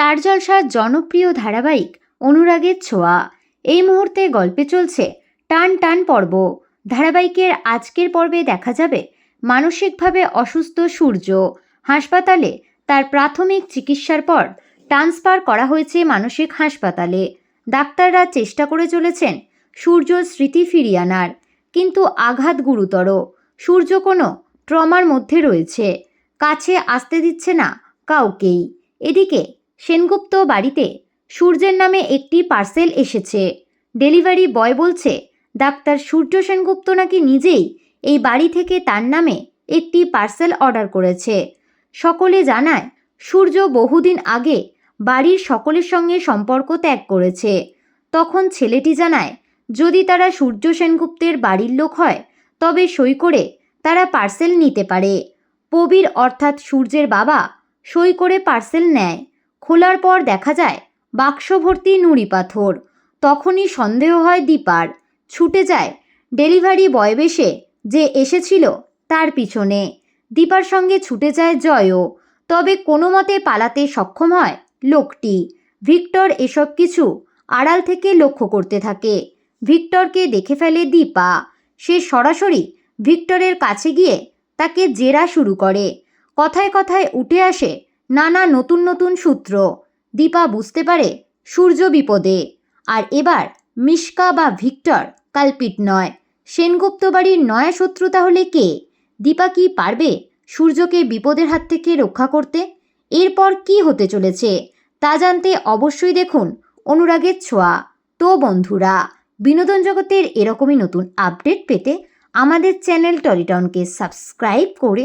Star জলসার জনপ্রিয় ধারাবাহিক অনুরাগের ছোঁয়া। এই মুহূর্তে গল্পে চলছে টান টান পর্ব। ধারাবাহিকের আজকের পর্বে দেখা যাবে মানসিকভাবে অসুস্থ সূর্য। হাসপাতালে তার প্রাথমিক চিকিৎসার পর ট্রান্সফার করা হয়েছে মানসিক হাসপাতালে। ডাক্তাররা চেষ্টা করে চলেছেন সূর্যর স্মৃতি ফিরিয়ে আনার, কিন্তু আঘাত গুরুতর। সূর্য কোনো ট্রমার মধ্যে রয়েছে, কাছে আসতে দিচ্ছে না কাউকেই। এদিকে সেনগুপ্ত বাড়িতে সূর্যের নামে একটি পার্সেল এসেছে। ডেলিভারি বয় বলছে, ডাক্তার সূর্য সেনগুপ্ত নাকি নিজেই এই বাড়ি থেকে তার নামে একটি পার্সেল অর্ডার করেছে। সকলে জানায়, সূর্য বহুদিন আগে বাড়ির সকলের সঙ্গে সম্পর্ক ত্যাগ করেছে। তখন ছেলেটি জানায়, যদি তারা সূর্য সেনগুপ্তের বাড়ির লোক হয়, তবে সই করে তারা পার্সেল নিতে পারে। প্রবীর অর্থাৎ সূর্যের বাবা সই করে পার্সেল নেয়। খোলার পর দেখা যায় বাক্স ভর্তি নুড়ি পাথর। তখনই সন্দেহ হয় দীপার। ছুটে যায় ডেলিভারি বয় বেশে যে এসেছিল তার পিছনে। দীপার সঙ্গে ছুটে যায় জয়ও। তবে কোনো মতে পালাতে সক্ষম হয় লোকটি। ভিক্টর এসব কিছু আড়াল থেকে লক্ষ্য করতে থাকে। ভিক্টরকে দেখে ফেলে দীপা। সে সরাসরি ভিক্টরের কাছে গিয়ে তাকে জেরা শুরু করে। কথায় কথায় উঠে আসে নানা নতুন নতুন সূত্র। দীপা বুঝতে পারে সূর্য বিপদে। আর এবার মিশকা বা ভিক্টর কালপিট নয়। সেনগুপ্ত বাড়ির নয়া শত্রু তাহলে কে? দীপা কি পারবে সূর্যকে বিপদের হাত থেকে রক্ষা করতে? এরপর কি হতে চলেছে তা জানতে অবশ্যই দেখুন অনুরাগের ছোঁয়া। তো বন্ধুরা, বিনোদন জগতের এরকমই নতুন আপডেট পেতে আমাদের চ্যানেল টলিটাউনকে সাবস্ক্রাইব করে